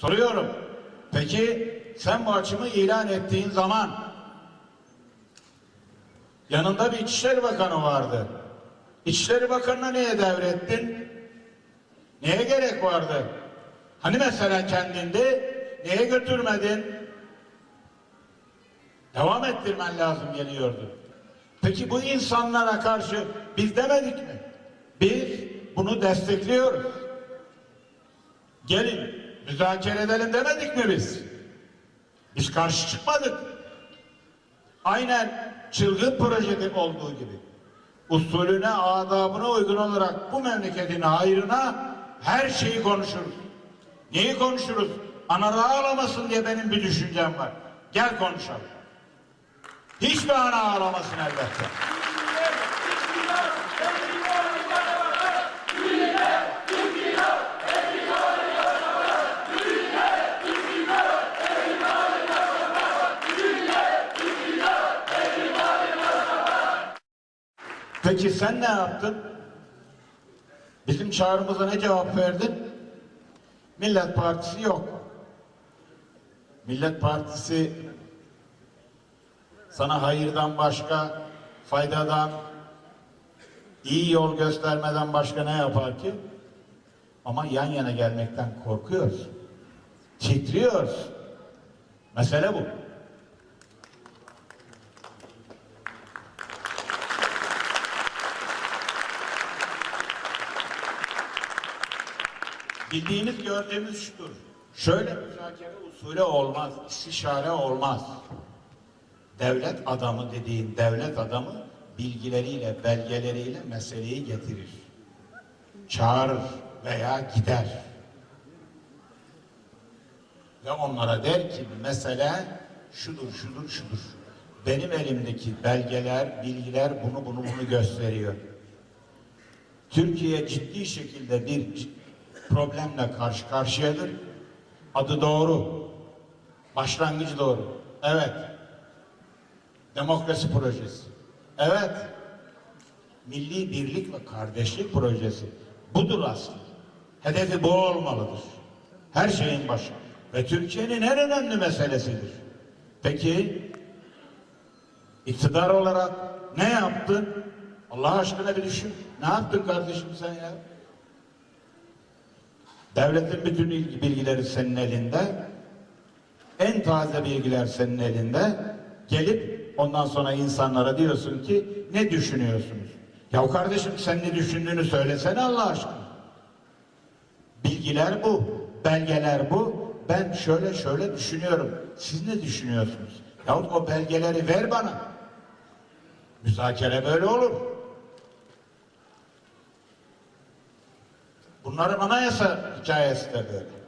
Soruyorum. Peki sen açımı ilan ettiğin zaman yanında bir İçişleri Bakanı vardı. İçişleri Bakanı'na niye devrettin? Neye gerek vardı? Hani mesela kendinde niye götürmedin? Devam ettirmen lazım geliyordu. Peki bu insanlara karşı biz demedik mi? Biz bunu destekliyoruz. Gelin müzakere edelim demedik mi biz? Biz karşı çıkmadık. Aynen çılgın projede olduğu gibi. Usulüne, adabına uygun olarak bu memleketin hayrına her şeyi konuşuruz. Neyi konuşuruz? Ana ağlamasın diye benim bir düşüncem var. Gel konuşalım. Hiçbir ana ağlamasın elbette. Peki sen ne yaptın? Bizim çağrımıza ne cevap verdin? Millet Partisi yok. Millet Partisi sana hayırdan başka, faydadan, iyi yol göstermeden başka ne yapar ki? Ama yan yana gelmekten korkuyoruz. Titriyoruz. Mesele bu. Bildiğimiz gördüğümüz şudur. Şöyle müzakere usulü olmaz, istişare olmaz. Devlet adamı dediğin devlet adamı bilgileriyle, belgeleriyle meseleyi getirir. Çağırır veya gider. Ve onlara der ki mesele şudur, şudur, şudur. Benim elimdeki belgeler, bilgiler bunu, bunu, bunu gösteriyor. Türkiye ciddi şekilde bir problemle karşı karşıyadır. Adı doğru. Başlangıcı doğru. Evet. Demokrasi projesi. Evet. Milli birlik ve kardeşlik projesi. Budur aslında. Hedefi bu olmalıdır. Her şeyin başı. Ve Türkiye'nin en önemli meselesidir. Peki iktidar olarak ne yaptın? Allah aşkına bir düşün. Ne yaptın kardeşim sen ya? Devletin bütün ilgi bilgileri senin elinde. En taze bilgiler senin elinde. Gelip ondan sonra insanlara diyorsun ki ne düşünüyorsunuz? Ya kardeşim sen ne düşündüğünü söylesene Allah aşkına. Bilgiler bu, belgeler bu. Ben şöyle şöyle düşünüyorum. Siz ne düşünüyorsunuz? Yahut o belgeleri ver bana. Müzakere böyle olur. Bunların anayasa hikayesi de böyle.